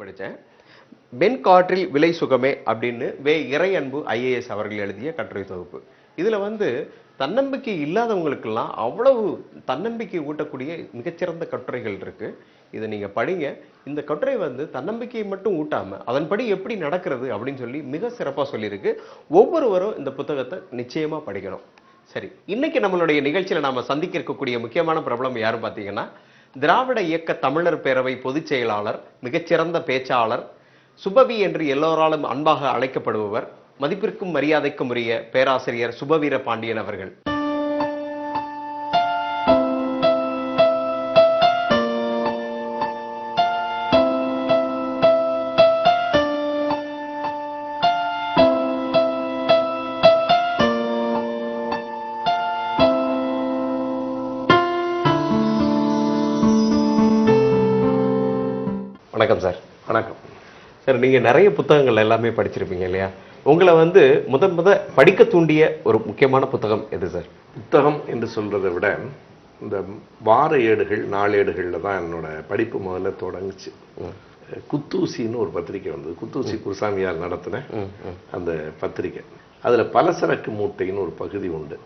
படித்தேன். பென் காற்றில் விலை சுகமே அப்படின்னு வே. இறை அன்பு ஐஏஎஸ் அவர்கள் எழுதிய கட்டுரை தொகுப்பு. இதில் வந்து தன்னம்பிக்கை இல்லாதவங்களுக்கெல்லாம் அவ்வளவு தன்னம்பிக்கை ஊட்டக்கூடிய மிகச்சிறந்த கட்டுரைகள் இருக்குது இதை நீங்கள் படிங்க. இந்த கட்டுரை வந்து தன்னம்பிக்கையை மட்டும் ஊட்டாமல் அதன்படி எப்படி நடக்கிறது அப்படின்னு சொல்லி மிக சிறப்பாக சொல்லியிருக்கு. ஒவ்வொருவரும் இந்த புத்தகத்தை நிச்சயமாக படிக்கணும். சரி இன்னைக்கு நம்மளுடைய நிகழ்ச்சியில் நாம் சந்திக்க இருக்கக்கூடிய முக்கியமான பிரபலம் யாரும் பார்த்தீங்கன்னா திராவிட இயக்க தமிழர் பேரவை பொதுச் செயலாளர் மிகச்சிறந்த பேச்சாளர் சுபவி என்று எல்லோராலும் அன்பாக அழைக்கப்படுபவர் மதிப்பிற்கும் மரியாதைக்கும் உரிய பேராசிரியர் சுபவீர பாண்டியன் அவர்கள். சார் நீங்க நிறைய புத்தகங்கள் எல்லாமே படிச்சிருப்பீங்க இல்லையா? உங்களை வந்து முத முத படிக்க தூண்டிய ஒரு முக்கியமான புத்தகம் எது சார் புத்தகம் என்று சொல்றதை விட இந்த வார ஏடுகள் நாளேடுகளில் தான் என்னோட படிப்பு முதல்ல தொடங்குச்சு. குத்தூசின்னு ஒரு பத்திரிக்கை வந்தது. குத்தூசி குருசாமியார் நடத்தின அந்த பத்திரிக்கை. அதுல பலசரக்கு மூட்டைன்னு ஒரு பகுதி உண்டு.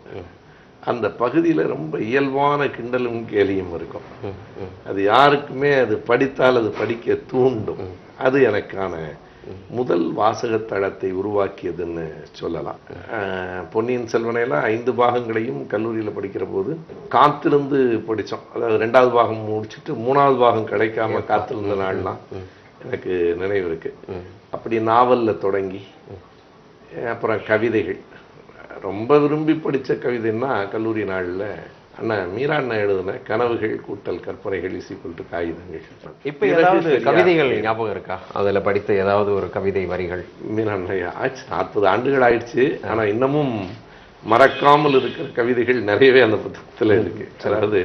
அந்த பகுதியில ரொம்ப இயல்பான கிண்டலும் கேலியும் இருக்கும். அது யாருக்குமே அது படித்தால் அது படிக்க தூண்டும். அது எனக்கான முதல் வாசகத்தளத்தை உருவாக்கியதுன்னு சொல்லலாம். பொன்னியின் செல்வனையெல்லாம் ஐந்து பாகங்களையும் கல்லூரியில் படிக்கிற போது காத்திருந்து படித்தோம். அதாவது ரெண்டாவது பாகம் முடிச்சுட்டு மூணாவது பாகம் கிடைக்காம காத்திருந்த நாள்லாம் எனக்கு நினைவு இருக்கு. அப்படி நாவல்ல தொடங்கி அப்புறம் கவிதைகள் ரொம்ப விரும்பி படிச்ச கவிதைன்னா கல்லூரி நாள்ல அண்ணா மீரா அண்ணா எழுதின கனவுகள் கூட்டல் கற்பனைகள் இசைக்குள்ட்டு காகிதங்கள். இப்ப ஏதாவது கவிதைகள் ஞாபகம் இருக்கா? அதுல படித்த ஏதாவது ஒரு கவிதை வரிகள்? மீரா அண்ணா ஆச்சு நாற்பது ஆண்டுகள் ஆயிடுச்சு. ஆனா இன்னமும் மறக்காமல் இருக்கிற கவிதைகள் நிறையவே அந்த புத்தகத்துல இருக்கு. அதாவது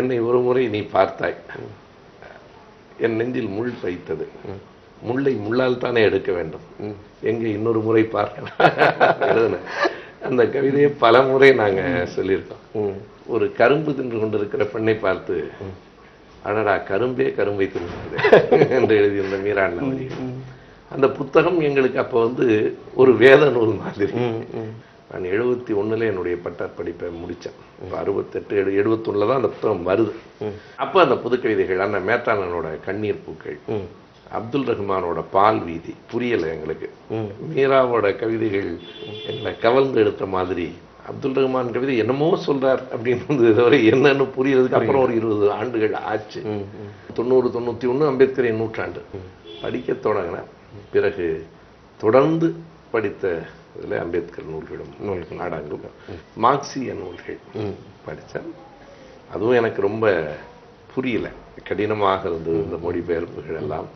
என்னை ஒரு முறை நீ பார்த்தாய். என் நெஞ்சில் முள் வைத்தது முள்ளை முள்ளால் தானே எடுக்க வேண்டும். எங்க இன்னொரு முறை பார்க்க எழுதினேன் அந்த கவிதையை பல முறை நாங்க சொல்லியிருக்கோம். ஒரு கரும்பு தின்று கொண்டிருக்கிற பெண்ணை பார்த்து அடடா கரும்பே கரும்பை தின்னுகிறது என்று எழுதியிருந்த மீரா அண்ணா வரிகள். அந்த புத்தகம் எங்களுக்கு அப்ப வந்து ஒரு வேத நூல் மாதிரி. நான் எழுபத்தி ஒண்ணுல என்னுடைய பட்டப் படிப்பை முடிச்சேன். இப்ப அறுபத்தெட்டு எழு எழுபத்தொன்னுல தான் அந்த புத்தகம் வருது. அப்ப அந்த புது கவிதைகள் அண்ணன் மேத்தானனோட கண்ணீர் பூக்கள். அப்துல் ரஹ்மானோட பால் வீதி. புரியல எங்களுக்கு. மீராவோட கவிதைகள் என்னை கவர்ந்து எடுத்த மாதிரி. அப்துல் ரஹ்மான் கவிதை என்னமோ சொல்றார் அப்படின்றது இதுவரை என்னன்னு புரியறதுக்கு அப்புறம் ஒரு இருபது ஆண்டுகள் ஆச்சு. தொண்ணூறு தொண்ணூத்தி ஒண்ணு அம்பேத்கரின் நூற்றாண்டு. படிக்க தொடங்கினேன் பிறகு தொடர்ந்து படித்த இதுல அம்பேத்கர் நூல்களும் நூல்கள் அடங்கும் மார்க்சிய நூல்கள் படித்தேன். அதுவும் எனக்கு ரொம்ப புரியல. கடினமாக இருந்தது இந்த மொழிபெயர்ப்புகள் எல்லாம்.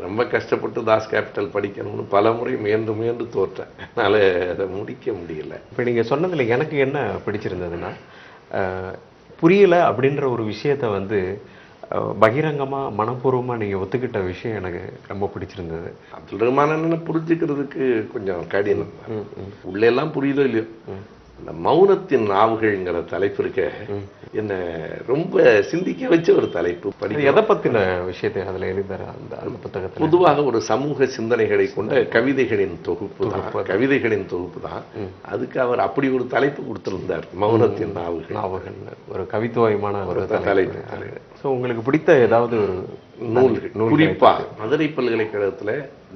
ரொம்ப கஷ்டப்பட்டு தாஸ் கேபிட்டல் படிக்கணும்னு பல முறை முயன்று முயன்று தோற்றேன். அதனால அதை முடிக்க முடியல. இப்ப நீங்க சொன்னதுல எனக்கு என்ன பிடிச்சிருந்ததுன்னா புரியல அப்படின்ற ஒரு விஷயத்த வந்து அஹ், பகிரங்கமா மனப்பூர்வமா நீங்க ஒத்துக்கிட்ட விஷயம் எனக்கு ரொம்ப பிடிச்சிருந்தது. அப்துல் ரஹ்மான் புரிஞ்சுக்கிறதுக்கு கொஞ்சம் கடினம். உள்ள எல்லாம் புரியுதோ இல்லையோ? இந்த மௌனத்தின் நாவுகள்ங்கிற தலைப்பு இருக்க என்ன ரொம்ப சிந்திக்க வச்ச ஒரு தலைப்பு படி எதை பத்தின விஷயத்தை அதுல எழுதாரு அந்த அந்த புத்தகத்துல? பொதுவாக ஒரு சமூக சிந்தனைகளை கொண்ட கவிதைகளின் தொகுப்பு தான். கவிதைகளின் தொகுப்பு தான். அதுக்கு அவர் அப்படி ஒரு தலைப்பு கொடுத்திருந்தார் மௌனத்தின் நாவுகள். ஞாபகம் ஒரு கவித்துவயமான ஒரு தலைப்பு. ஸோ உங்களுக்கு பிடித்த ஏதாவது ஒரு நூல்கள். குறிப்பா மதுரை பல்கலைக்கழகத்துல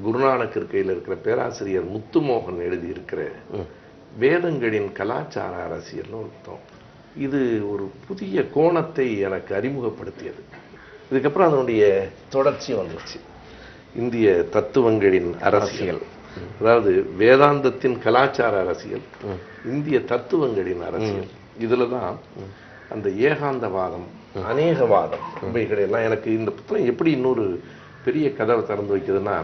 குருநானக் இருக்கையில் இருக்கிற பேராசிரியர் முத்துமோகன் எழுதியிருக்கிற வேதங்களின் கலாச்சார அரசியல்னு ஒரு இது ஒரு புதிய கோணத்தை எனக்கு அறிமுகப்படுத்தியது. இதுக்கப்புறம் அதனுடைய தொடர்ச்சி வந்துருச்சு. இந்திய தத்துவங்களின் அரசியல். அதாவது வேதாந்தத்தின் கலாச்சார அரசியல் இந்திய தத்துவங்களின் அரசியல். இதில் தான் அந்த ஏகாந்தவாதம் அநேகவாதம் இவைகள் எனக்கு இந்த புத்தகம் எப்படி இன்னொரு பெரிய கதவை திறந்து வைக்குதுன்னா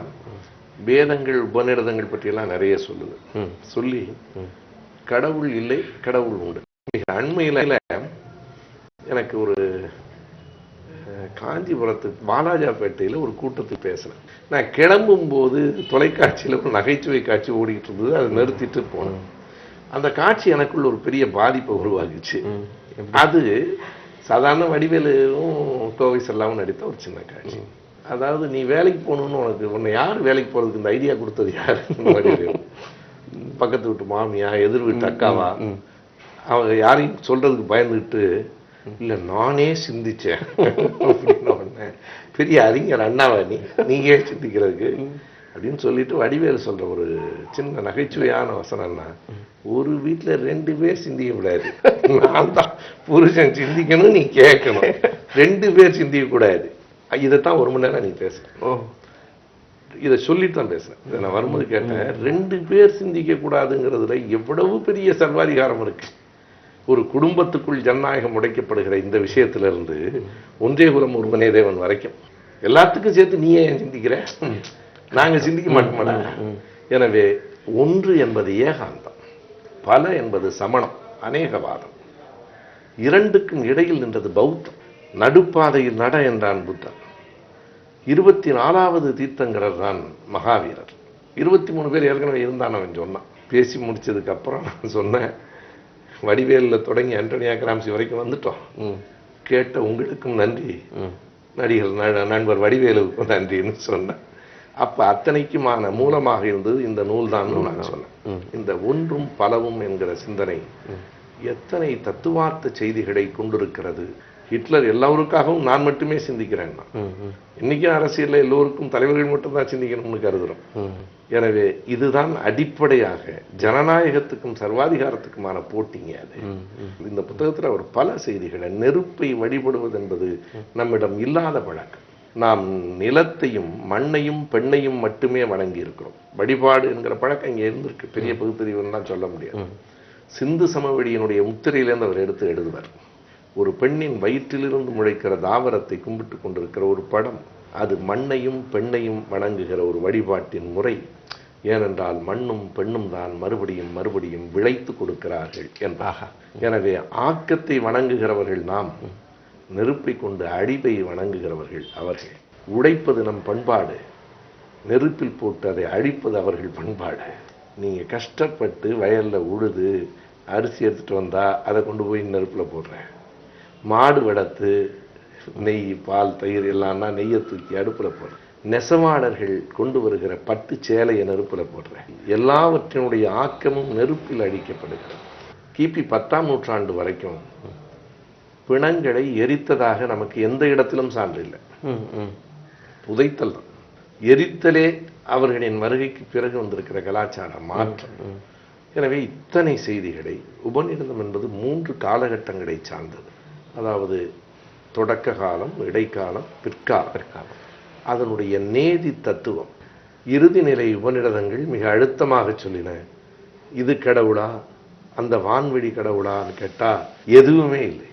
வேதங்கள் உபநிடதங்கள் பற்றியெல்லாம் நிறைய சொல்லுது. சொல்லி கடவுள் இல்லை கடவுள் உண்டு. மிக அண்மையில எனக்கு ஒரு காஞ்சிபுரத்து வாலாஜாப்பேட்டையில ஒரு கூட்டத்துக்கு பேசினேன். நான் கிளம்பும் போது தொலைக்காட்சியில ஒரு நகைச்சுவை காட்சி ஓடிட்டு இருந்தது. அதை நிறுத்திட்டு போனேன். அந்த காட்சி எனக்குள்ள ஒரு பெரிய பாதிப்பை உருவாக்குச்சு. அது சாதாரண வடிவேலுவும் கோவை செல்லாவும் நடித்த ஒரு சின்ன காட்சி. அதாவது நீ வேலைக்கு போகணும்னு உனக்கு உன்னை யார் வேலைக்கு போறதுக்கு இந்த ஐடியா கொடுத்தது யாரு. பக்கத்து வீட்டு மாமியா எதிர் வீட்டு அக்காவா? அவங்க யாரையும் சொல்றதுக்கு பயந்துட்டு இல்ல நானே சிந்திச்சேன். அப்படின்னு உடனே பெரிய அறிஞர் அண்ணாவா நீ நீங்க சிந்திக்கிறதுக்கு. அப்படின்னு சொல்லிட்டு வடிவேலு சொல்ற ஒரு சின்ன நகைச்சுவையான வசனம்னா ஒரு வீட்டுல ரெண்டு பேர் சிந்திக்க கூடாது. நான் தான் புருஷன் சிந்திக்கணும் நீ கேட்கணும். ரெண்டு பேர் சிந்திக்க கூடாது. இதைத்தான் ஒரு மணி நேரம் நீ பேச ஓ இதை சொல்லித்தான் பேசுறேன். இதை நான் வரும்போது கேட்டேன். ரெண்டு பேர் சிந்திக்க கூடாதுங்கிறதுல எவ்வளவு பெரிய சர்வாதிகாரம் இருக்கு. ஒரு குடும்பத்துக்குள் ஜனநாயகம் உடைக்கப்படுகிற இந்த விஷயத்திலிருந்து ஒன்றே குலம் ஒருவனே தேவன் வரைக்கும். எல்லாத்துக்கும் சேர்த்து நீயே ஏன் சிந்திக்கிற? நாங்கள் சிந்திக்க மாட்டோமாடா? எனவே ஒன்று என்பது ஏகாந்தம் பல என்பது சமணம் அநேகவாதம். இரண்டுக்கும் இடையில் நின்றது பௌத்தம். நடுப்பாதையில் நட என்றான் புத்தன். இருபத்தி நாலாவது தீர்த்தங்கரர் தான் மகாவீரர். இருபத்தி மூணு பேர் ஏற்கனவே இருந்தான் அவன் சொன்னான். பேசி முடிச்சதுக்கு அப்புறம் நான் சொன்னேன் வடிவேலில் தொடங்கி அண்டோனியா கிராம்சி வரைக்கும் வந்துட்டோம். கேட்ட உங்களுக்கும் நன்றி. நடிகர் நண்பர் வடிவேலுக்கும் நன்றின்னு சொன்னேன். அப்ப அத்தனைக்குமான மூலமாக இருந்தது இந்த நூல் தான் நான் சொன்னேன். இந்த ஒன்றும் பலவும் என்கிற சிந்தனை எத்தனை தத்துவார்த்த செய்திகளை கொண்டிருக்கிறது ஹிட்லர் எல்லாருக்காகவும் நான் மட்டுமே சிந்திக்கிறேன் நான். இன்னைக்கும் அரசியல்ல எல்லோருக்கும் தலைவர்கள் மட்டும்தான் சிந்திக்கணும்னு கருதுறோம். ம். எனவே இதுதான் அடிப்படையாக ஜனநாயகத்துக்கும் சர்வாதிகாரத்துக்குமான போட்டிங்க அது. இந்த புத்தகத்துல ஒரு பல செய்திகளை நெருப்பை வழிபடுவது என்பது நம்மிடம் இல்லாத பழக்கம் நாம் நிலத்தையும் மண்ணையும் பெண்ணையும் மட்டுமே வணங்கி இருக்கிறோம் வழிபாடு என்கிற பழக்கம் இங்க இருந்திருக்கு. பெரிய பகுத்தறிவுலாம் சொல்ல முடியாது. சிந்து சமவெளியினுடைய முத்திரையிலேருந்து அவர் எடுத்து எழுதுவார். ஒரு பெண்ணின் வயிற்றிலிருந்து முளைக்கிற தாவரத்தை கும்பிட்டு கொண்டிருக்கிற ஒரு படம் அது மண்ணையும் பெண்ணையும் வணங்குகிற ஒரு வழிபாட்டின் முறை. ஏனென்றால் மண்ணும் பெண்ணும் தான் மறுபடியும் மறுபடியும் விளைத்து கொடுக்கிறார்கள் என்பாக. எனவே ஆக்கத்தை வணங்குகிறவர்கள் நாம் நெருப்பை கொண்டு அழிவை வணங்குகிறவர்கள் அவர்கள். உடைப்பது நம் பண்பாடு நெருப்பில் போட்டு அதை அழிப்பது அவர்கள் பண்பாடு. நீங்கள் கஷ்டப்பட்டு வயல்ல உழுது அரிசி எடுத்துகிட்டு வந்தால் அதை கொண்டு போய் நெருப்பில் போடுறேன். மாடு வளர்த்து நெய் பால் தயிர் எல்லாம்னா நெய்யை தூக்கி அடுப்புல போடுறேன் நெசவாளர்கள் கொண்டு வருகிற பட்டு சேலையை நெருப்புல போடுறேன். எல்லாவற்றினுடைய ஆக்கமும் நெருப்பில் அழிக்கப்படுகிறது கிபி பத்தாம் நூற்றாண்டு வரைக்கும் பிணங்களை எரித்ததாக நமக்கு எந்த இடத்திலும் சான்று இல்லை. புதைத்தல் தான். எரித்தலே அவர்களின் வருகைக்கு பிறகு வந்திருக்கிற கலாச்சார மாற்றம். எனவே இத்தனை செய்திகளை உபநிடதம் என்பது மூன்று காலகட்டங்களை சார்ந்தது. அதாவது தொடக்க காலம் இடைக்காலம் பிற்காலம். பிற்காலம். அதனுடைய நேதி தத்துவம். இறுதி நிலை உபநிடதங்கள் மிக அழுத்தமாக சொல்லின. இது கடவுளா? அந்த வான்வெளி கடவுளான்னு கேட்டா எதுவுமே இல்லை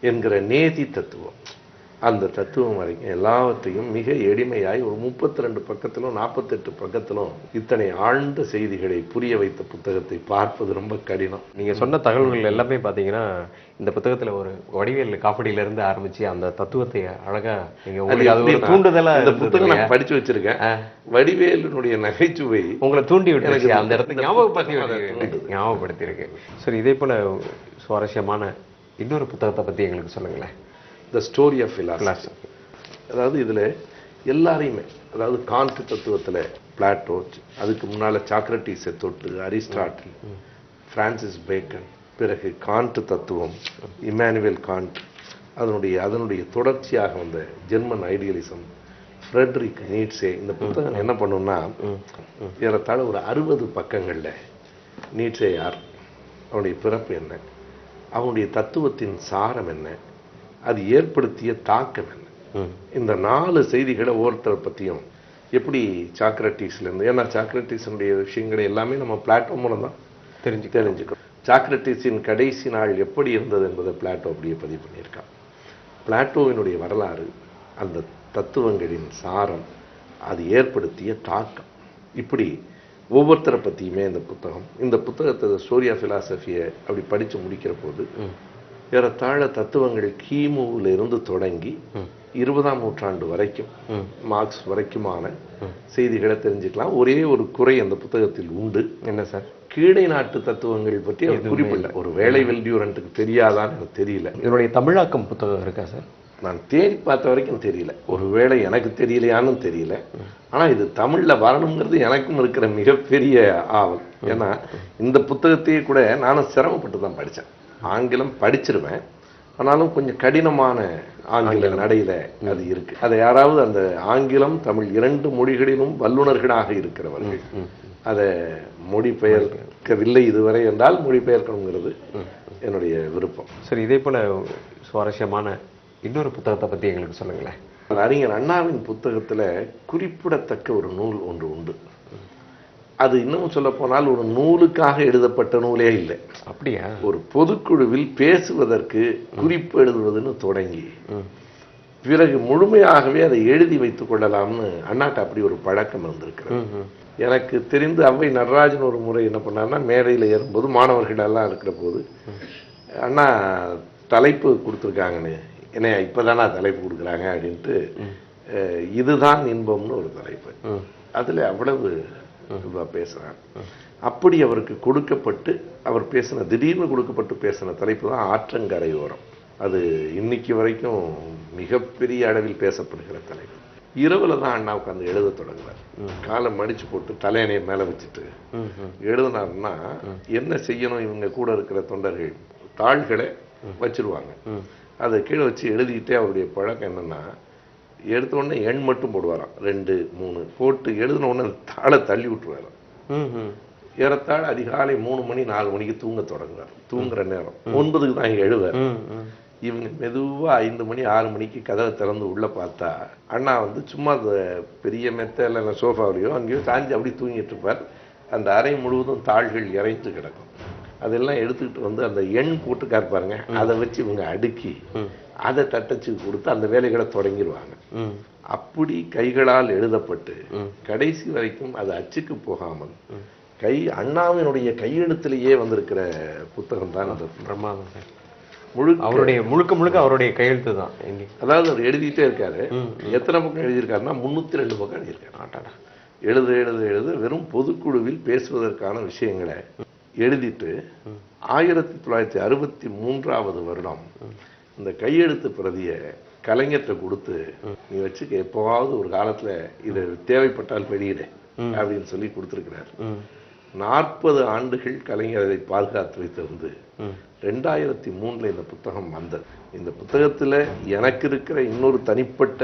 என்கிற நேதி தத்துவம். அந்த தத்துவம் வரைக்கும் எல்லாவற்றையும் மிக எளிமையாய் ஒரு முப்பத்தி ரெண்டு பக்கத்திலும் நாற்பத்தெட்டு பக்கத்திலும் இத்தனை ஆழ்ந்த செய்திகளை புரிய வைத்த புத்தகத்தை பார்ப்பது ரொம்ப கடினம் நீங்க சொன்ன தகவல்கள் எல்லாமே பாத்தீங்கன்னா இந்த புத்தகத்துல ஒரு வடிவேல் காப்படியில இருந்து ஆரம்பிச்சு அந்த தத்துவத்தை அழகா நீங்க அது உங்களுக்கு அது ஒரு எப்படின்னா, தூண்டுதலா இந்த புத்தகம்? நான் படிச்சு வச்சிருக்கேன் வடிவேலுனுடைய நகைச்சுவை உங்களை தூண்டி எனக்கு அந்த இடத்த இந்த ஞாபகப்படுத்தி புத்தகம் அதை விட்டுருக்கு. தூண்டுது. ஞாபகப்படுத்தி இருக்கு சரி இதே போல சுவாரஸ்யமான இன்னொரு புத்தகத்தை பத்தி எங்களுக்கு சொல்லுங்களேன் த ஸ்டோரி ஆஃப் Philosophy. அதாவது இதுல எல்லாரையுமே அதாவது காண்ட் தத்துவத்துல பிளாட்டோ அதுக்கு முன்னால சாக்ரட்டிஸை தொட்டு அரிஸ்டாட்டில் பிரான்சிஸ் பேக்கன் பிறகு காண்ட் தத்துவம் இமானுவேல் காண்ட் அதனுடைய அதனுடைய தொடர்ச்சியாக வந்த ஜெர்மன் ஐடியலிசம் ஃப்ரெட்ரிக் நீட்ஸே இந்த புத்தகம் என்ன பண்ணும்னா ஏறத்தாழ ஒரு அறுபது பக்கங்கள்ல நீட்ஸே யார் அவனுடைய பிறப்பு என்ன அவனுடைய தத்துவத்தின் சாரம் என்ன அது ஏற்படுத்திய தாக்கம் என்ன. இந்த நாலு செய்திகளை ஒவ்வொருத்தரை பத்தியும் எப்படி சாக்ரட்டிஸ்ல இருந்து ஏன்னா சாக்ரட்டிஸனுடைய விஷயங்களை எல்லாமே நம்ம பிளாட்ஃபார்ம் மூலம் தான் தெரிஞ்சு தெரிஞ்சுக்கிறோம். சாக்ரட்டிஸின் கடைசி நாள் எப்படி இருந்தது என்பதை பிளாட்டோ அப்படியே பதிவு பண்ணியிருக்கான். பிளாட்டோவினுடைய வரலாறு அந்த தத்துவங்களின் சாரம் அது ஏற்படுத்திய தாக்கம். இப்படி ஒவ்வொருத்தரை பற்றியுமே இந்த புத்தகம் இந்த புத்தகத்தை ஸ்டோரி ஆஃப் ஃபிலாசபியை அப்படி படித்து முடிக்கிற போது ஏறத்தாழ தத்துவங்கள் கிமுல இருந்து தொடங்கி இருபதாம் நூற்றாண்டு வரைக்கும். மார்க்ஸ் வரைக்குமான செய்திகளை தெரிஞ்சுக்கலாம். ஒரே ஒரு குறை அந்த புத்தகத்தில் உண்டு. என்ன சார்? கீழை நாட்டு தத்துவங்கள் பற்றி அவர் குறிப்பிடல. ஒரு வேலை வெல்டியூரண்ட்டுக்கு தெரியாதான்னு எனக்கு தெரியல. இதனுடைய தமிழாக்கம் புத்தகம் இருக்கா சார்? நான் தேடி பார்த்த வரைக்கும் தெரியல. ஒருவேளை எனக்கு தெரியலையான்னு தெரியல. ஆனா இது தமிழ்ல வரணுங்கிறது எனக்கும் இருக்கிற மிகப்பெரிய ஆவல். ஏன்னா இந்த புத்தகத்தையே கூட நானும் சிரமப்பட்டு தான் படிச்சேன். ஆங்கிலம் படிச்சிருவேன். ஆனாலும் கொஞ்சம் கடினமான ஆங்கில நடையில அது இருக்கு. அதை யாராவது அந்த ஆங்கிலம் தமிழ் இரண்டு மொழிகளிலும் வல்லுநர்களாக இருக்கிறவர்கள் அதை மொழிபெயர்க்கவில்லை இதுவரை என்றால் மொழிபெயர்க்கணுங்கிறது என்னுடைய விருப்பம். சரி இதே போல சுவாரஸ்யமான இன்னொரு புத்தகத்தை பத்தி எங்களுக்கு சொல்லுங்களேன். அறிஞர் அண்ணாவின் புத்தகத்துல குறிப்பிடத்தக்க ஒரு நூல் ஒன்று உண்டு. அது இன்னும் சொல்ல போனால் ஒரு நூலுக்காக எழுதப்பட்ட நூலே இல்லை. அப்படியா? ஒரு பொதுக்குழுவில் பேசுவதற்கு குறிப்பு எழுதுவதுன்னு தொடங்கி பிறகு முழுமையாகவே அதை எழுதி வைத்துக் கொள்ளலாம்னு அண்ணாட்ட அப்படி ஒரு பழக்கம் இருந்திருக்கிறது. எனக்கு தெரிந்து அவ்வை நடராஜன் ஒரு முறை என்ன பண்ணாருன்னா மேடையில் ஏறும்போது மாணவர்கள் எல்லாம் இருக்கிற போது அண்ணா தலைப்பு கொடுத்துருக்காங்கன்னு என்ன இப்போதானா தலைப்பு கொடுக்குறாங்க? அப்படின்ட்டு இதுதான் இன்பம்னு ஒரு தலைப்பு. அதுல அவ்வளவு இதுவா பேசுறாங்க அப்படி அவருக்கு கொடுக்கப்பட்டு அவர் பேசின திடீர்னு கொடுக்கப்பட்டு பேசின தலைப்பு தான் ஆற்றங்கரையோரம் அது இன்னைக்கு வரைக்கும் மிகப்பெரிய அளவில் பேசப்படுகிற தலைப்பு. இரவுல தான் அண்ணா உட்காந்து எழுத தொடங்குறார். காலை மடிச்சு போட்டு தலையணையை மேல வச்சுட்டு எழுதினாருன்னா என்ன செய்யணும் இவங்க கூட இருக்கிற தொண்டர்கள்? தாள்களை வச்சிருவாங்க. அதை கீழே வச்சு எழுதிக்கிட்டே அவருடைய பழக்கம் என்னன்னா எடுத்த உடனே எண் மட்டும் போடுவாராம். ரெண்டு மூணு. போட்டு எழுதின உடனே தாளை தள்ளி விட்டுருவாராம். ஏறத்தாழ அதிகாலை மூணு மணி நாலு மணிக்கு தூங்க தொடங்குறார். தூங்குற நேரம். ஒன்பதுக்கு தான் எழுவார். இவங்க மெதுவா ஐந்து மணி ஆறு மணிக்கு கதவை திறந்து உள்ள பார்த்தா அண்ணா வந்து சும்மா அந்த பெரிய மெத்த இல்லை சோஃபாவிலையோ அங்கேயோ சாஞ்சு அப்படி தூங்கிட்டு இருப்பார். அந்த அறை முழுவதும் தாள்கள் இறைந்து கிடக்கும். அதெல்லாம் எடுத்துக்கிட்டு வந்து அந்த எண் போட்டுக்கார் பாருங்க. அதை வச்சு இவங்க அடுக்கி அதை தட்டச்சு கொடுத்து அந்த வேலைகளை தொடங்கிடுவாங்க. அப்படி கைகளால் எழுதப்பட்டு கடைசி வரைக்கும் அது அச்சுக்கு போகாமல் கை அண்ணாவினுடைய கையெழுத்திலேயே வந்திருக்கிற புத்தகம் தான் அந்த பிரமாதம் முழுக்க அவருடைய முழுக்க முழுக்க அவருடைய கையெழுத்து தான். அதாவது அவர் எழுதிட்டே இருக்காரு. எத்தனை பக்கம் எழுதியிருக்காருன்னா முன்னூத்தி ரெண்டு பக்கம் எழுதியிருக்காரு. ஆட்டாடா. எழுத எழுத எழுத வெறும் பொதுக்குழுவில் பேசுவதற்கான விஷயங்களை எழுதிட்டு ஆயிரத்தி தொள்ளாயிரத்தி அறுபத்தி மூன்றாவது வருடம் இந்த கையெழுத்து பிரதியை கலைஞர்கிட்ட கொடுத்து நீ வச்சுக்க எப்போவாவது ஒரு காலத்துல இது தேவைப்பட்டால் வெளியிட அப்படின்னு சொல்லி கொடுத்துருக்கிறார். நாற்பது ஆண்டுகள் கலைஞர் அதை பாதுகாத்து வைத்திருந்து ரெண்டாயிரத்தி மூணுல இந்த புத்தகம் வந்தது. இந்த புத்தகத்துல எனக்கு இருக்கிற இன்னொரு தனிப்பட்ட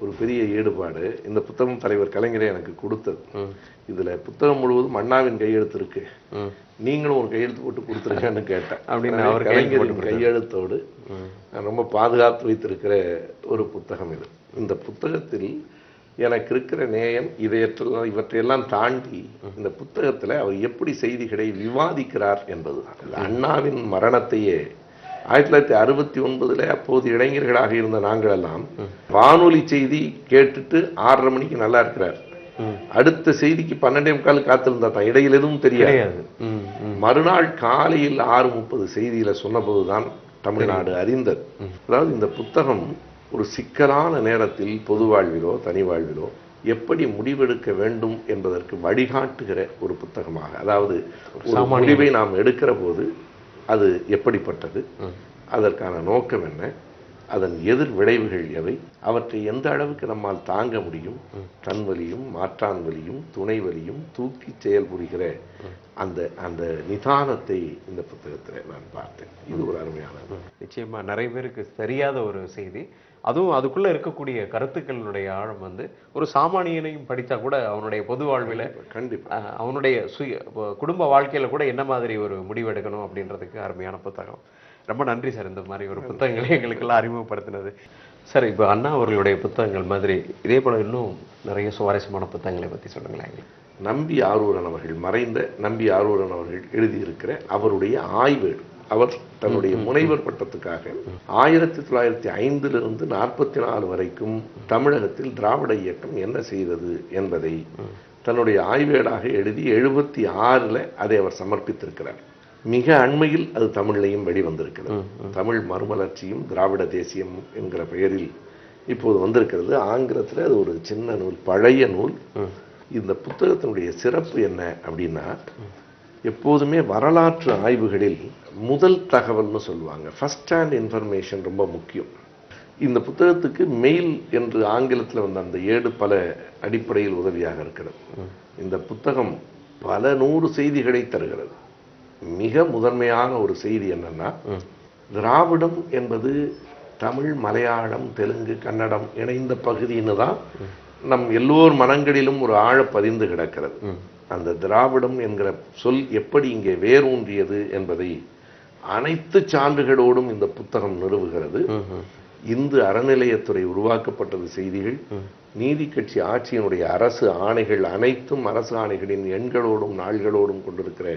ஒரு பெரிய ஈடுபாடு இந்த புத்தகம் தலைவர் கலைஞரை எனக்கு கொடுத்தது. இதுல புத்தகம் முழுவதும் அண்ணாவின் கையெழுத்து இருக்கு நீங்களும் ஒரு கையெழுத்து போட்டு கொடுத்துருக்கேன்னு கேட்டேன். அப்படின்னு அவர் கலைஞரின் கையெழுத்தோடு நான் ரொம்ப பாதுகாத்து வைத்திருக்கிற ஒரு புத்தகம் இது. இந்த புத்தகத்தில் எனக்கு இருக்கிற நேயம் இதையற்றெல்லாம் இவற்றையெல்லாம் தாண்டி இந்த புத்தகத்துல அவர் எப்படி செய்திகளை விவாதிக்கிறார் என்பதுதான். அண்ணாவின் மரணத்தையே ஆயிரத்தி தொள்ளாயிரத்தி அறுபத்தி ஒன்பதுல அப்போது இளைஞர்களாக இருந்த நாங்கள் எல்லாம் வானொலி செய்தி கேட்டுட்டு ஆறரை மணிக்கு நல்லா இருக்கிறார். அடுத்த செய்திக்கு பன்னெண்டே முக்கால் காத்திருந்தா தான். இடையில் எதுவும் தெரியாது. மறுநாள் காலையில் ஆறு முப்பது செய்தியில சொன்னபோதுதான் தமிழ்நாடு அறிந்தது. அதாவது இந்த புத்தகம் ஒரு சிக்கலான நேரத்தில் பொது வாழ்விலோ தனி வாழ்விலோ எப்படி முடிவெடுக்க வேண்டும் என்பதற்கு வழிகாட்டுகிற ஒரு புத்தகமாக அதாவது ஒரு முடிவை நாம் எடுக்கிற போது அது எப்படிப்பட்டது அதற்கான நோக்கம் என்ன அதன் எதிர் விளைவுகள் எவை அவற்றை எந்த அளவுக்கு நம்மால் தாங்க முடியும் தன்வலியும் மாற்றான் வலியும் துணை வலியும் தூக்கி செயல்புரிகிற அந்த அந்த நிதானத்தை இந்த புத்தகத்தில் நான் பார்த்தேன். இது ஒரு அருமையான நிச்சயமா நிறைய பேருக்கு தெரியாத ஒரு செய்தி. அதுவும் அதுக்குள்ள இருக்கக்கூடிய கருத்துக்களுடைய ஆழம் வந்து ஒரு சாமானியனையும் படித்தா கூட அவனுடைய பொது வாழ்வில கண்டிப்பா அஹ், அவனுடைய சுய குடும்ப வாழ்க்கையில கூட என்ன மாதிரி ஒரு முடிவு எடுக்கணும் அப்படின்றதுக்கு அருமையான புத்தகம். ரொம்ப நன்றி சார் இந்த மாதிரி ஒரு புத்தகங்களை எங்களுக்கெல்லாம் அறிமுகப்படுத்தினது. சார் இப்போ அண்ணா அவர்களுடைய புத்தகங்கள் மாதிரி இதே போல இன்னும் நிறைய சுவாரஸ்யமான புத்தகங்களை பத்தி சொல்லுங்களேன். நம்பி ஆரூரன் அவர்கள் மறைந்த நம்பி ஆரூரன் அவர்கள் எழுதியிருக்கிற அவருடைய ஆய்வேடு அவர் தன்னுடைய முனைவர் பட்டத்துக்காக ஆயிரத்தி தொள்ளாயிரத்தி ஐந்திலிருந்து நாற்பத்தி நாலு வரைக்கும் தமிழகத்தில் திராவிட இயக்கம் என்ன செய்தது என்பதை தன்னுடைய ஆய்வேடாக எழுதி எழுபத்தி ஆறுல அதை அவர் சமர்ப்பித்திருக்கிறார். மிக அண்மையில் அது தமிழ்லையும் வெளிவந்திருக்கிறது. தமிழ் மறுமலர்ச்சியும் திராவிட தேசியம் என்கிற பெயரில் இப்போது வந்திருக்கிறது. ஆங்கிலத்தில் அது ஒரு சின்ன நூல் பழைய நூல். இந்த புத்தகத்தினுடைய சிறப்பு என்ன அப்படின்னா எப்போதுமே வரலாற்று ஆய்வுகளில் முதல் தகவல்னு சொல்லுவாங்க. ஃபஸ்ட் ஹேண்ட் இன்ஃபர்மேஷன் ரொம்ப முக்கியம். இந்த புத்தகத்துக்கு மெயில் என்று ஆங்கிலத்தில் வந்த அந்த ஏடு பல அடிப்படையில் உதவியாக இருக்கிறது. இந்த புத்தகம் பல நூறு செய்திகளை தருகிறது. மிக முதன்மையான ஒரு செய்தி என்னன்னா திராவிடம் என்பது தமிழ் மலையாளம் தெலுங்கு கன்னடம் இணைந்த பகுதின்னு தான் நம் எல்லோர் மனங்களிலும் ஒரு ஆழ பதிந்து கிடக்கிறது. அந்த திராவிடம் என்கிற சொல் எப்படி இங்கே வேரூன்றியது என்பதை அனைத்து சான்றுகளோடும் இந்த புத்தகம் நிறுவுகிறது. இந்து அறநிலையத்துறை உருவாக்கப்பட்டது செய்திகள். நீதி கட்சி ஆட்சியினுடைய அரசு ஆணைகள் அனைத்தும் அரசு ஆணைகளின் எண்களோடும் நாள்களோடும் கொண்டிருக்கிற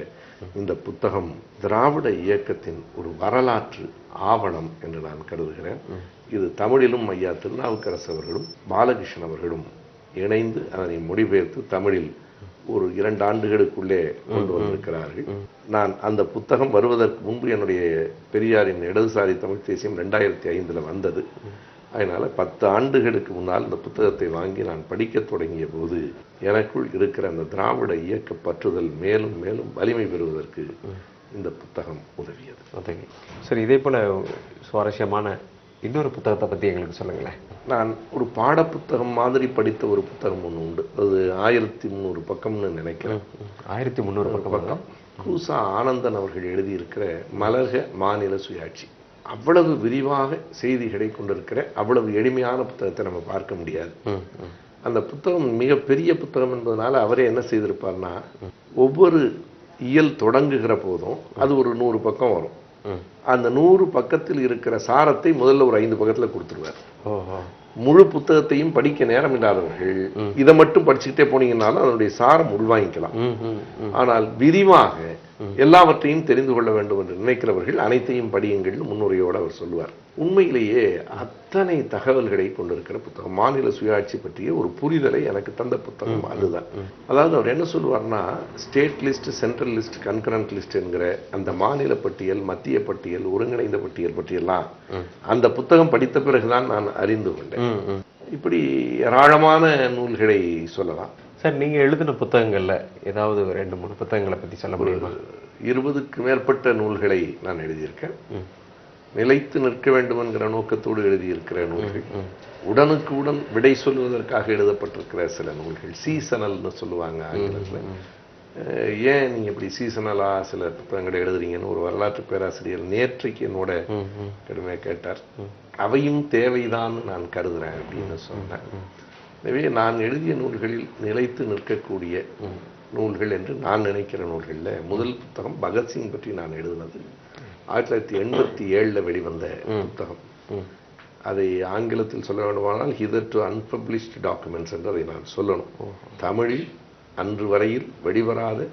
இந்த புத்தகம் திராவிட இயக்கத்தின் ஒரு வரலாற்று ஆவணம் என்று நான் கருதுகிறேன். இது தமிழிலும் ஐயா திருநாவுக்கரசு அவர்களும் பாலகிருஷ்ணன் அவர்களும் இணைந்து அதனை மொழிபெயர்த்து தமிழில் ஒரு இரண்டு ஆண்டுகளுக்குள்ளே கொண்டு வந்திருக்கிறார்கள். நான் அந்த புத்தகம் வருவதற்கு முன்பு என்னுடைய பெரியாரின் இடதுசாரி தமிழ் தேசியம் ரெண்டாயிரத்தி ஐந்துல வந்தது. அதனால பத்து ஆண்டுகளுக்கு முன்னால் இந்த புத்தகத்தை வாங்கி நான் படிக்கத் தொடங்கிய போது எனக்குள் இருக்கிற அந்த திராவிட இயக்க பற்றுதல் மேலும் மேலும் வலிமை பெறுவதற்கு இந்த புத்தகம் உதவியது. ஓகேங்க சரி இதே போல சுவாரஸ்யமான இன்னொரு புத்தகத்தை பத்தி எங்களுக்கு சொல்லுங்களேன். நான் ஒரு பாடப்புத்தகம் மாதிரி படித்த ஒரு புத்தகம் ஒன்று உண்டு. அது ஆயிரத்தி முந்நூறு பக்கம்னு நினைக்கிறேன். ஆயிரத்தி முந்நூறு பக்கம் பக்கம். கூசா ஆனந்தன் அவர்கள் எழுதியிருக்கிற மலர்க மாநில சுயாட்சி. அவ்வளவு விரிவாக செய்திகளை கொண்டிருக்கிற அவ்வளவு எளிமையான புத்தகத்தை நம்ம பார்க்க முடியாது. அந்த புத்தகம் மிக பெரிய புத்தகம் என்பதனால அவரே என்ன செய்திருப்பார்னா ஒவ்வொரு இயல் தொடங்குகிற போதும் அது ஒரு நூறு பக்கம் வரும். அந்த நூறு பக்கத்தில் இருக்கிற சாரத்தை முதல்ல ஒரு ஐந்து பக்கத்துல கொடுத்துருவார். ஓஹோ. முழு புத்தகத்தையும் படிக்க நேரம் இல்லாதவர்கள் இதை மட்டும் படிச்சுக்கிட்டே போனீங்கன்னாலும் அதனுடைய சாரம் உள்வாங்கிக்கலாம். ஆனால் விரிவாக எல்லாவற்றையும் தெரிந்து கொள்ள வேண்டும் என்று நினைக்கிறவர்கள் அனைத்தையும் படியுங்கள்னு முன்னுரையோடு அவர் சொல்லுவார். உண்மையிலேயே அத்தனை தகவல்களை கொண்டிருக்கிற புத்தகம் மாநில சுயாட்சி பற்றிய ஒரு புரிதலை எனக்கு தந்த புத்தகம் அதுதான். அதாவது அவர் என்ன சொல்லுவார்னா state list central list concurrent list என்கிற அந்த மாநில பட்டியல் மத்திய பட்டியல் ஒருங்கிணைந்த பட்டியல் பற்றியெல்லாம் அந்த புத்தகம் படித்த பிறகுதான் நான் அறிந்து கொண்டேன். இப்படி ஏராளமான நூல்களை சொல்லலாம். சார் நீங்க எழுதின புத்தகங்கள்ல ஏதாவது ரெண்டு மூணு புத்தகங்களை பத்தி சொல்ல முடியுமா? இருபதுக்கு மேற்பட்ட நூல்களை நான் எழுதியிருக்கேன். நிலைத்து நிற்க வேண்டும் என்கிற நோக்கத்தோடு எழுதியிருக்கிற நூல்கள். உடனுக்கு உடன் விடை சொல்வதற்காக எழுதப்பட்டிருக்கிற சில நூல்கள். சீசனல்னு சொல்லுவாங்க ஆங்கிலத்துல. ஏன் நீங்க இப்படி சீசனலா சில புத்தகங்களை எழுதுறீங்கன்னு ஒரு வரலாற்று பேராசிரியர் நேற்றைக்கு என்னோட ம், ம். கடுமையா கேட்டார். அவையும் தேவைதான் நான் கருதுறேன் அப்படின்னு சொன்னேன் எனவே நான் எழுதிய நூல்களில் நிலைத்து நிற்கக்கூடிய நூல்கள் என்று நான் நினைக்கிற நூல்களில் முதல் புத்தகம் பகத்சிங் பற்றி நான் எழுதினது. ஆயிரத்தி தொள்ளாயிரத்தி எண்பத்தி ஏழில் வெளிவந்த புத்தகம். ம். அதை ஆங்கிலத்தில் சொல்ல வேண்டுமானால் ஹிதர் டு அன்பப்ளிஷ்டு டாக்குமெண்ட்ஸ் என்று அதை நான் சொல்லணும். தமிழில் அன்று வரையில் வெளிவராத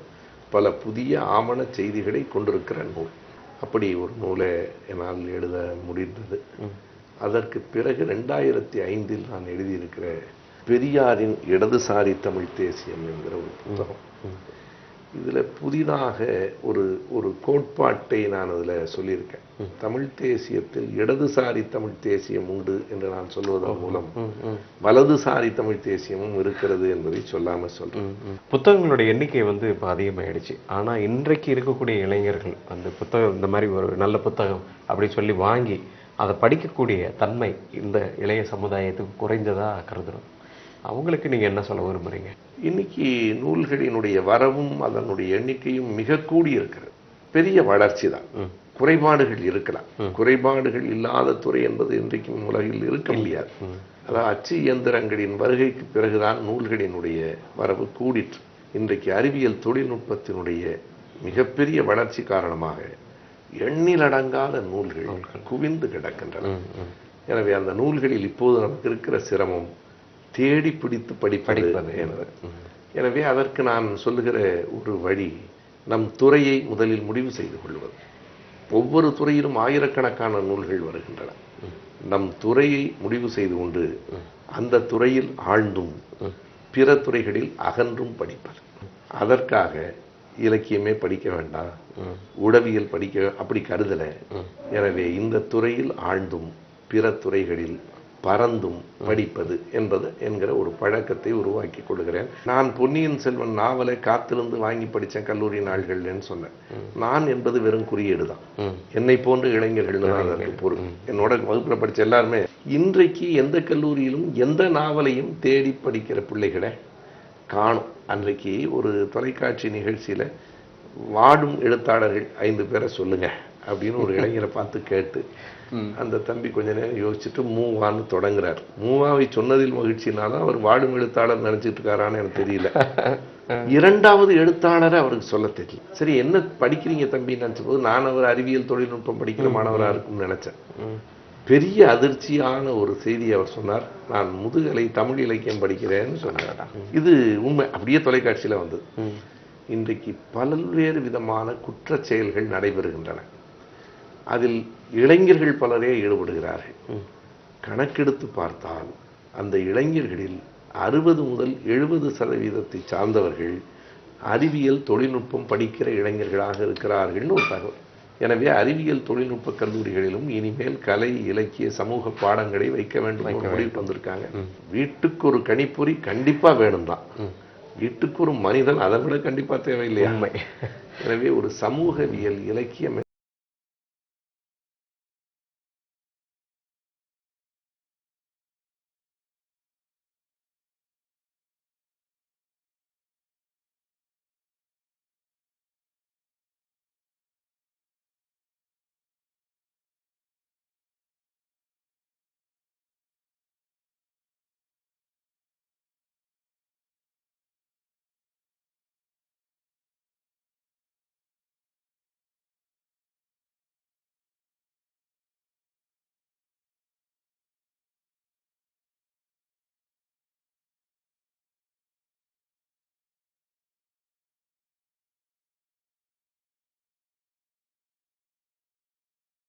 பல புதிய ஆவண செய்திகளை கொண்டிருக்கிற நூல். அப்படி ஒரு நூலை என்னால் எழுத முடிந்தது. அதற்கு பிறகு ரெண்டாயிரத்தி ஐந்தில் நான் எழுதியிருக்கிற பெரியாரின் இடதுசாரி தமிழ் தேசியம் என்கிற ஒரு புத்தகம். இதுல புதிதாக ஒரு ஒரு கோட்பாட்டை நான் அதுல சொல்லியிருக்கேன். தமிழ் தேசியத்தில் இடதுசாரி தமிழ் தேசியம் உண்டு என்று நான் சொல்வதன் மூலம் வலதுசாரி தமிழ் தேசியமும் இருக்கிறது என்பதை சொல்லாம சொல்றேன். ம், ம். புத்தகங்களோட எண்ணிக்கை வந்து இப்போ அதிகமாயிடுச்சு. ஆனா இன்றைக்கு இருக்கக்கூடிய இளைஞர்கள் அந்த புத்தகம் இந்த மாதிரி ஒரு நல்ல புத்தகம் அப்படி சொல்லி வாங்கி அதை படிக்கக்கூடிய தன்மை இந்த இளைய சமுதாயத்துக்கு குறைந்ததா கருதுறோம். அவங்களுக்கு நீங்க என்ன சொல்ல விரும்புறீங்க? இன்னைக்கு நூல்களினுடைய வரவும் அதனுடைய எண்ணிக்கையும் மிக கூடி இருக்கிறது பெரிய வளர்ச்சி தான். குறைபாடுகள் இருக்கலாம். குறைபாடுகள் இல்லாத துறை என்பது இன்றைக்கும் உலகில் இருக்க முடியாது. அதாவது அச்சு இயந்திரங்களின் வருகைக்கு பிறகுதான் நூல்களினுடைய வரவு கூடிற்று. இன்றைக்கு அறிவியல் தொழில்நுட்பத்தினுடைய மிகப்பெரிய வளர்ச்சி காரணமாக எண்ணிலடங்காத நூல்கள் குவிந்து கிடக்கின்றன. எனவே அந்த நூல்களில் இப்போது நமக்கு இருக்கிற சிரமம் தேடி பிடித்து படிப்பது படிப்பது. என்பது. எனவே அதற்கு நான் சொல்லுகிற ஒரு வழி நம் துறையை முதலில் முடிவு செய்து கொள்வது. ஒவ்வொரு துறையிலும் ஆயிரக்கணக்கான நூல்கள் வருகின்றன. நம் துறையை முடிவு செய்து கொண்டு அந்த துறையில் ஆழ்ந்தும் பிற துறைகளில் அகன்றும் படிப்பது. அதற்காக இலக்கியமே படிக்க வேண்டாம் உளவியல் படிக்க அப்படி கருதல. எனவே இந்த துறையில் ஆழ்ந்தும் பிற துறைகளில் பறந்தும் படிப்பது என்பது என்கிற ஒரு பழக்கத்தை உருவாக்கி கொள்கிறேன். நான் பொன்னியின் செல்வன் நாவலை காத்திருந்து வாங்கி படித்தேன் கல்லூரி நாள்கள்லன்னு சொன்னேன். நான் என்பது வெறும் குறியீடு தான். என்னை போன்ற இளைஞர்கள் தான் அதற்கு பொருள் என்னோட வகுப்புல படிச்ச எல்லாருமே இன்றைக்கு எந்த கல்லூரியிலும் எந்த நாவலையும் தேடி படிக்கிற பிள்ளைகளை காணும். அன்றைக்கு ஒரு தொலைக்காட்சி நிகழ்ச்சியில வாடும் எழுத்தாளர்கள் ஐந்து பேரை சொல்லுங்க அப்படின்னு ஒரு இளைஞரை பார்த்து கேட்டு அந்த தம்பி கொஞ்ச நேரம் யோசிச்சுட்டு மூவான்னு தொடங்குறார். மூவாவை சொன்னதில் மகிழ்ச்சினாலும் அவர் வாடும் எழுத்தாளர் நினைச்சிட்டு இருக்காரான்னு எனக்கு தெரியல. இரண்டாவது எழுத்தாளரை அவருக்கு சொல்ல தெரியல. சரி என்ன படிக்கிறீங்க தம்பி நினைச்ச போது நான் அவர் அறிவியல் தொழில்நுட்பம் படிக்கிற மாணவரா இருக்கும்னு நினைச்சேன். பெரிய அதிர்ச்சியான ஒரு செய்தியை அவர் சொன்னார். நான் முதுகலை தமிழ் இலக்கியம் படிக்கிறேன்னு சொன்னார். இது உண்மை. அப்படியே தொலைக்காட்சியில வந்தது. இன்றைக்கு பல்வேறு விதமான குற்றச் செயல்கள் நடைபெறுகின்றன. அதில் இளைஞர்கள் பலரே ஈடுபடுகிறார்கள். கணக்கெடுத்து பார்த்தால் அந்த இளைஞர்களில் அறுபது முதல் எழுபது சதவீதத்தை சார்ந்தவர்கள் அறிவியல் தொழில்நுட்பம் படிக்கிற இளைஞர்களாக இருக்கிறார்கள்னு ஒரு தகவல். எனவே அறிவியல் தொழில்நுட்ப கல்லூரிகளிலும் இனிமேல் கலை இலக்கிய சமூக பாடங்களை வைக்க வேண்டும் முடிவுக்கு வந்திருக்காங்க. வீட்டுக்கு ஒரு கணிப்பொறி கண்டிப்பா வேணும் தான் வீட்டுக்கு ஒரு மனிதன் அதை விட கண்டிப்பா தேவையில்லையா? உண்மை. எனவே ஒரு சமூகவியல் இலக்கியம்